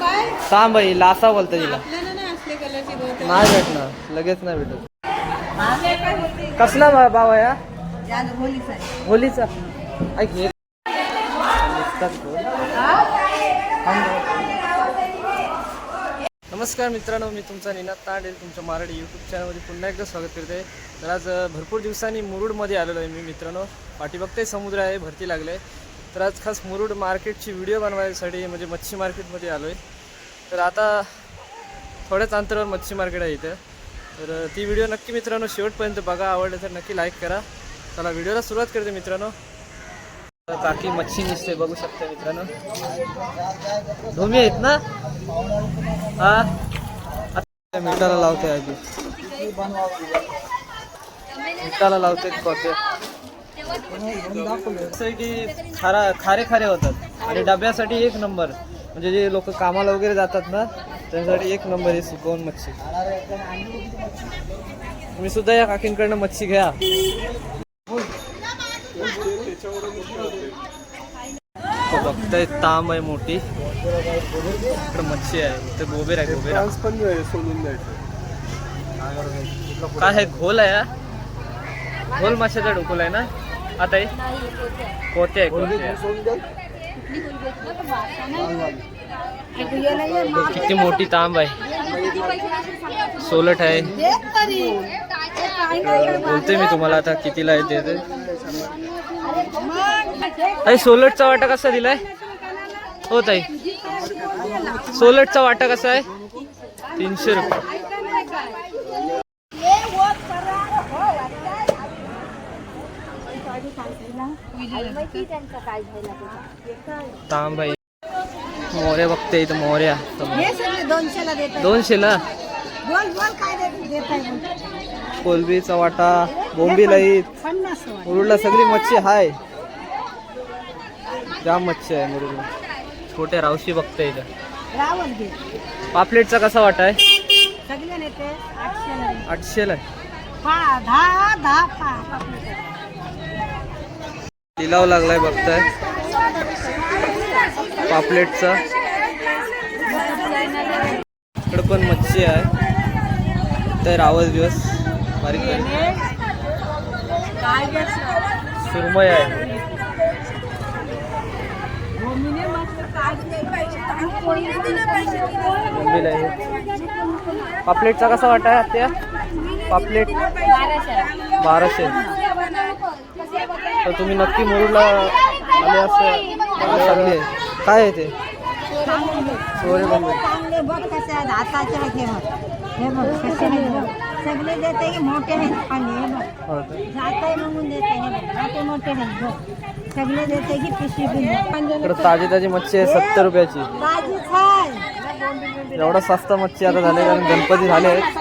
तांब आहे लासा बोलतं तिला. नाही भेटणार लगेच नाही भेटत. कसला भाव हा? होलीचा ऐक. नमस्कार मित्रांनो मी तुमचा निनाद तांडेल तुमच्या मराठी यूट्यूब चॅनलमध्ये पुन्हा एकदा स्वागत करते. तर आज भरपूर दिवसांनी मुरुडमध्ये आलेलो आहे मी मित्रांनो. पाठी बघते समुद्र आहे भरती लागले. तर आज खास मुरुड मार्केटची व्हिडिओ बनवायसाठी म्हणजे मच्छी मार्केटमध्ये आलो आहे तर आता थोड्याच अंतरावर मच्छी मार्केट आहे इथं. तर ती व्हिडिओ नक्की मित्रांनो शेवटपर्यंत बघा. आवडले तर नक्की लाईक करा. चला व्हिडिओला सुरुवात करते मित्रांनो. काकी मच्छी दिसते बघू शकता मित्रांनो. धोमी आहेत ना? हा? मिठाला लावते आधी. मिठाला लावते कॉफी की खारा खारे खारे होतात. आणि डब्यासाठी एक नंबर म्हणजे जे लोक कामाला वगैरे जातात ना त्यांच्यासाठी एक नंबर आहे सुकवून मच्छी. तुम्ही सुद्धा या काकींकडनं मच्छी घ्या. तो बघताय ताम आहे मोठी. इकडे मच्छी आहे. इथे गोबेर आहे गोबेर. पण सोडून द्यायचं काय आहे? घोल आहे घोल माशाचा डोकोल आहे ना? आता हे? कोते आहे कोते. आहे. किती मोठी तांब आहे. सोलट आहे. बोलते मी तुम्हाला आता कितीला आहे ते. ताई सोलटचा वाटा कसा दिलाय? हो ताई. सोलटचा वाटा कसा आहे? तीनशे रुपये. तांब आहे मोऱ्या बघते इथं मोऱ्या. दोनशेला देत दोनशेला? बोल बोल काय देत आहे कोलबीचा वाटा बोंबी लईत. मुरुडला सगळी मच्छी हाय. जाम मच्छी आहे मुरुडला. छोट्या रावशी बघते इथं. पापलेटचा कसा वाटा आहे? आठशेला. आठशेला लिलाव लागलाय बघताय. पापलेटचा. इकडं पण मच्छी आहे. तर आवाज दिवस बारीक सुरमय आहे. पापलेटचा कसा वाटाय आहे आत्या? पापलेट बाराशे. तर तुम्ही नक्की मुरुडला आले असं चांगली आहे काय आहे ते? सोरे चांगले बघ कसे आहेत. हाताचे आहेत हे बघ. हे बघ कसे आहेत बघ. सगळे देते की मोठे आहेत. पाणी हे बघ? जात म्हणून देते हे बघ. मोठे मोठे आहेत बघ. सगळे देते की पिशवी ताजी ताजी मच्छी आहे सत्तर रुपयाची. ताजीच आहे एवढा स्वस्त मच्छी आता झाले कारण गणपती झाले. आहेत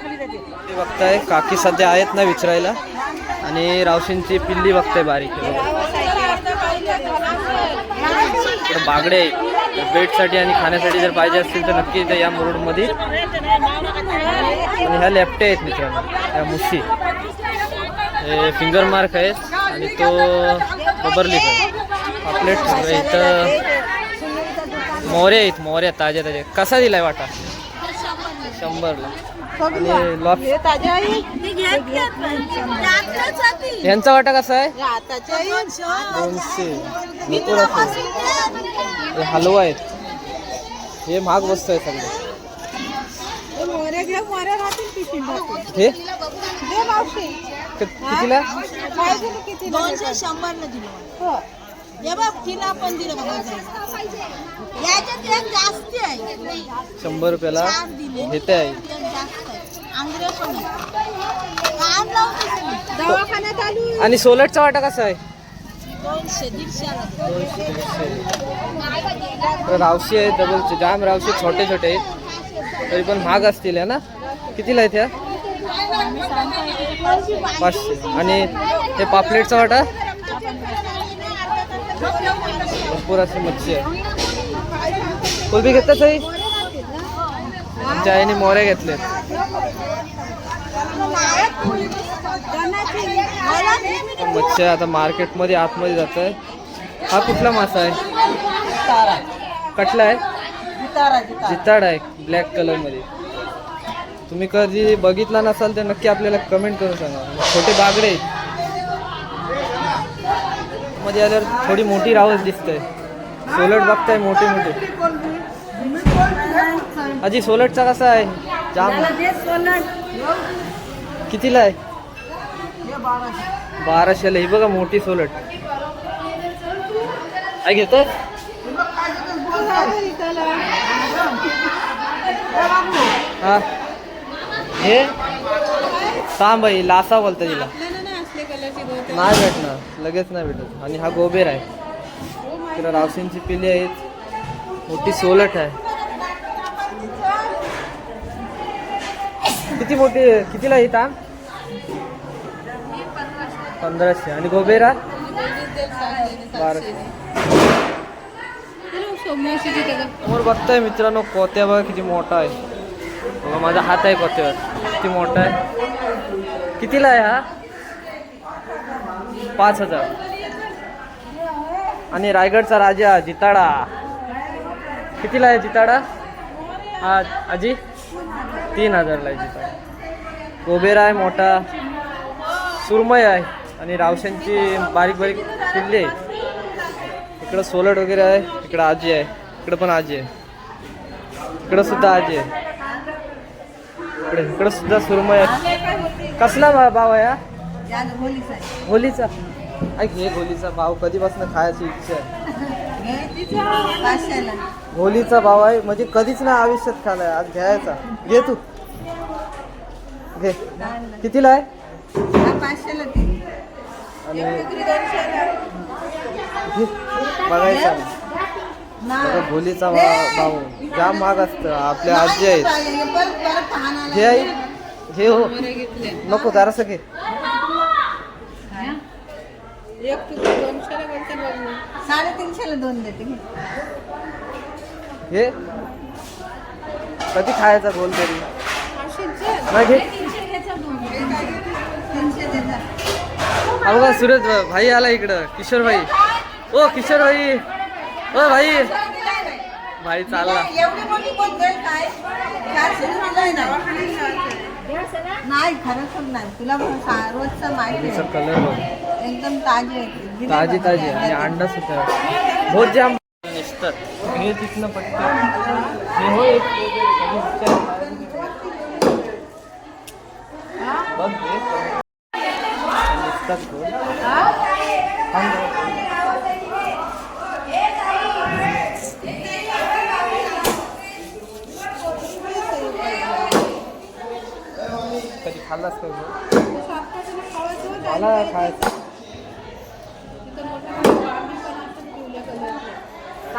ते बघताय काकी सध्या आहेत ना विचारायला. आणि रावशींची पिल्ली बघते बारीक. बागडे आहेत आणि खाण्यासाठी जर पाहिजे असतील तर नक्की इथे या मुरुडमध्ये. आणि ह्या लेफ्टे आहेत मित्रांनो ह्या मुशी हे फिंगर मार्क आहेत आणि तो बबरली आहे पापलेट इथं मोऱ्या आहेत मोऱ्या ताज्या ताज्या. कसा दिलाय वाटा? शंभरला. आणि लॉफ यांचा वाटा कसा आहे? दोनशे. भरपूर असेल. हे हलवा आहेत हे महाग वस्तू आहे सगळे. हे कि- कितीला? दोनशे शंभर न दिलो हे बघ तिला पण दिलं बघा याच्यात एक जास्ती आहे. शंभर रुपयाला घेते आहे. आहे. आहे. आणि सोलटचा वाटा कसा आहे? रावशी आहे डबलचे जाम रावशी छोटे छोटे तरी पण महाग असतील है ना? कितीला आहेत ह्या? पाचशे. आणि हे पापलेटचा वाटा? भरपूर अशी मच्छी आहे कोलबी घेतात ताई आमच्या आईने मोऱ्या घेतलेत. मच्छी आता मार्केटमध्ये आतमध्ये जात आहे हा कुठला मासा आहे? कटला आहे? जिताड आहे ब्लॅक कलरमध्ये. तुम्ही कधी बघितला नसाल तर नक्की आपल्याला कमेंट करून सांगा. छोटे बागडे. मध्ये आल्यावर थोडी मोठी रावस दिसतंय सोलट बघताय मोठे मोठे. अजी सोलटचा कसा आहे? जाम. कितीला आहे? बाराशेला ही बघा मोठी सोलट. काय घेत हा. हे? थांब लासा बोलता तिला. नाही भेटणार. लगेच नाही भेटत. आणि हा गोबेर आहे. तिला रावसींची पिली आहेत. मोठी सोलट आहे. किती मोठी आहे? कितीला येत पंधराशे. आणि गोबेरा बाराशे. समोर बघताय मित्रांनो कोत्या बघा किती मोठा आहे. माझा हात आहे कोत्यावर. किती मोठा आहे. कितीला आहे हा? पाच हजार. आणि रायगडचा राजा जिताडा. कितीला आहे जिताडा? हा आजी? तीन हजारला आहे जिताडा. गोबेरा आहे मोठा. सुरमय आहे. आणि रावशांची बारीक बारीक किल्ले आहे इकडं सोलट वगैरे आहे. इकडं आजी आहे. इकडं पण आजी आहे. इकडं सुद्धा आजी आहे. इकडे इकडं सुद्धा सुरमय आहे. कसला भाव आहे हा? होलीचा? ऐक हे गोलीचा भाव कधीपासून खायची इच्छा आहे गोलीचा भाव आहे म्हणजे कधीच ना आयुष्यात खालाय आज घ्यायचा घे तू घे कितीला आहे आणि बघायचा गोलीचा भाव भाव जाम महाग असतं आपल्या आजी आहेत घे आई घे हो नको जरासं घे साडेतीनशेला दोन देते मी. घे कधी खायचा गोल तरी? नाही घे तीनशे देतात हा बघा सूरज भाई आला इकडं. किशोर भाई ओ किशोर भाई ओ भाई. भाई चालला. एवढी मोठी कोण घेईल काय? चारशे रुपये नाही नाही खरंच नाही तुला सा- रोजचं माहिती होलीचा आहे कलर बघ एकदम ताजी ताजी. ताजी आणि अंडा सुद्धा बहुत जाम निसतात हे तिथनं पटकन हे हो एक बघ हे. निसतात जरा. कधी खाल्लास का? मला खायचं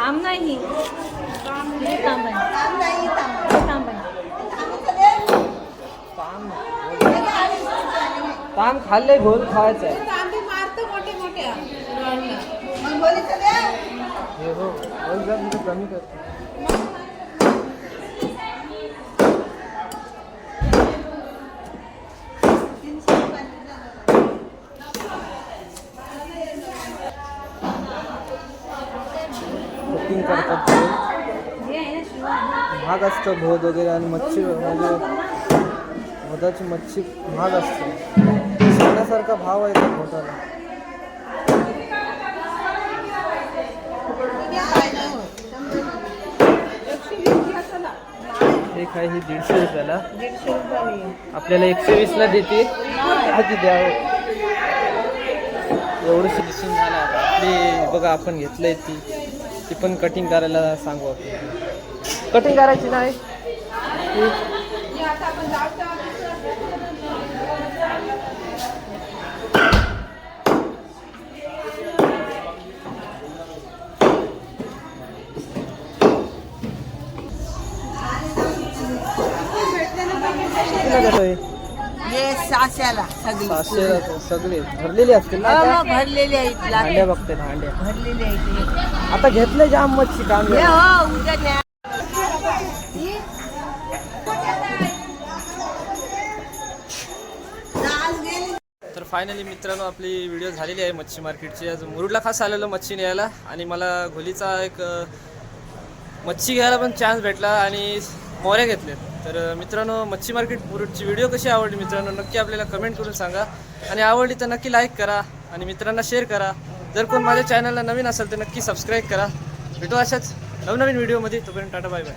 काम नाही. काम आहे. काम नाही, काम. किती काम आहे. पान पान खाल्ले घोल खायचं आहे. मग बोलीचं दे. हे हो घोल जर मी कमी करतो. कुकिंग करतात ते. महाग असतं भोज वगैरे आणि मच्छी म्हणजे भोजाची मच्छी महाग असते. सोन्यासारखा भाव आहे त्या भोजाला. एक आहे हे ही दीडशे रुपयाला? आपल्याला एकशे वीसला देते. आधी द्यावं एवढंशी दिसून झालं आता. आपली बघा आपण घेतलंय ती. ती पण कटिंग करायला सांगू आपण. कटिंग करायची नाही. सहाशेला सगळी. भरलेली असतील ना हो, आता? मग भरलेली आहेत भांड्या लाकडं. बघते भांड्या. भरलेली आहेत. आता घेतलं जाम मच्छी काम. हे हो उद्या न्या तर फायनली मित्रांनो आपली व्हिडिओ झालेली आहे मच्छी मार्केटची आज मुरुडला खास आलेलो मच्छी न्यायला आणि मला घोलीचा एक अ, मच्छी घ्यायला पण चान्स भेटला आणि मोऱ्या घेतल्यात. तर मित्रांनो मच्छी मार्केट मुरुडची व्हिडिओ कशी आवडली मित्रांनो नक्की आपल्याला कमेंट करून सांगा. आणि आवडली तर नक्की लाईक करा आणि मित्रांना शेअर करा. जर कोण माझ्या चॅनलला नवीन असेल तर नक्की सबस्क्राईब करा. भेटू अशाच नवनवीन व्हिडिओमध्ये तोपर्यंत टाटा बाय बाय